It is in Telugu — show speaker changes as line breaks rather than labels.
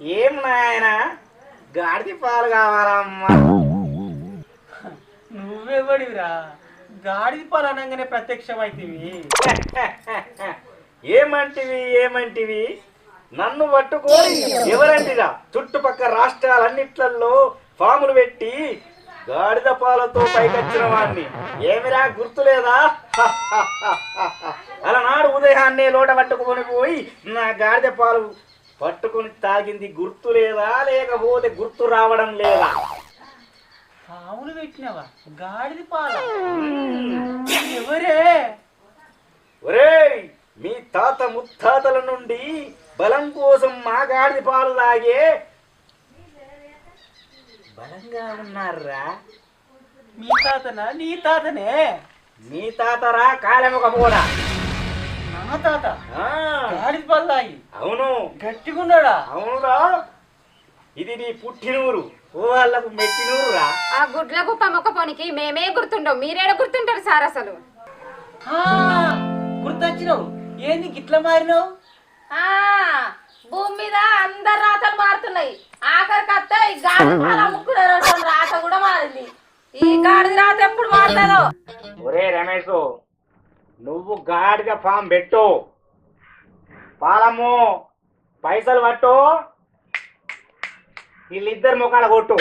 ఏం నాయన? గాడిది పాలు కావాలమ్మా.
నువ్వెవడివిరా? గాడిది పాలు అనగానే ప్రత్యక్షమైతివి.
ఏమంటివి ఏమంటివి? నన్ను పట్టుకొని ఎవరంటిరా చుట్టుపక్కల రాష్ట్రాలన్నిట్లలో ఫాములు పెట్టి గాడిద పాలతో పైకొచ్చిన వాడిని ఏమిరా గుర్తులేదా? ఉదయాన్నే లోట పట్టుకొని పోయి నా గాడిద పాలు పట్టుకొని తాగింది గుర్తు లేదా? లేకపోతే గుర్తు రావడం లేదా?
పాములు పెట్టినవా? గాడిది పాల? ఎవరే?
ఒరేయ్ మీ తాత ముత్తాతల నుండి బలం కోసం మా గాడిద పాలు తాగే బలంగా ఉన్నారా?
మీ తాతనా? నీ తాతనే?
మీ తాతరా కూడా.
నా తాత.
ఆ,
గాడిది పాలు తాగి
అవును.
గట్టిగున్నాడా?
అవునురా. ఇది నీ పుట్టినూరు. ఓ వాళ్ళకు మెట్టినూరురా.
ఆ గుడ్ల గుప్ప మొక్క పోనికి మేమే గుర్తుండం మీరేడ గుర్తుంటారు సార్ అసలు?
ఆ, గుర్తొచ్చినావు. ఏంది గిట్ల మారినావు?
ఆ భూమి మీద అందరు రాతలు మారుతున్నాయి. ఆఖరికి అత్త ఈ గాడి అమ్ముకునే రాత కూడా మారింది. ఈ గాడిది రాత ఎప్పుడు మారుతుందో?
ఒరే రమేష్ నువ్వు గాడిద ఫామ్ పెట్టు. పాలము పైసలు పట్టు. వీళ్ళిద్దరు ముఖాలు కొట్టు.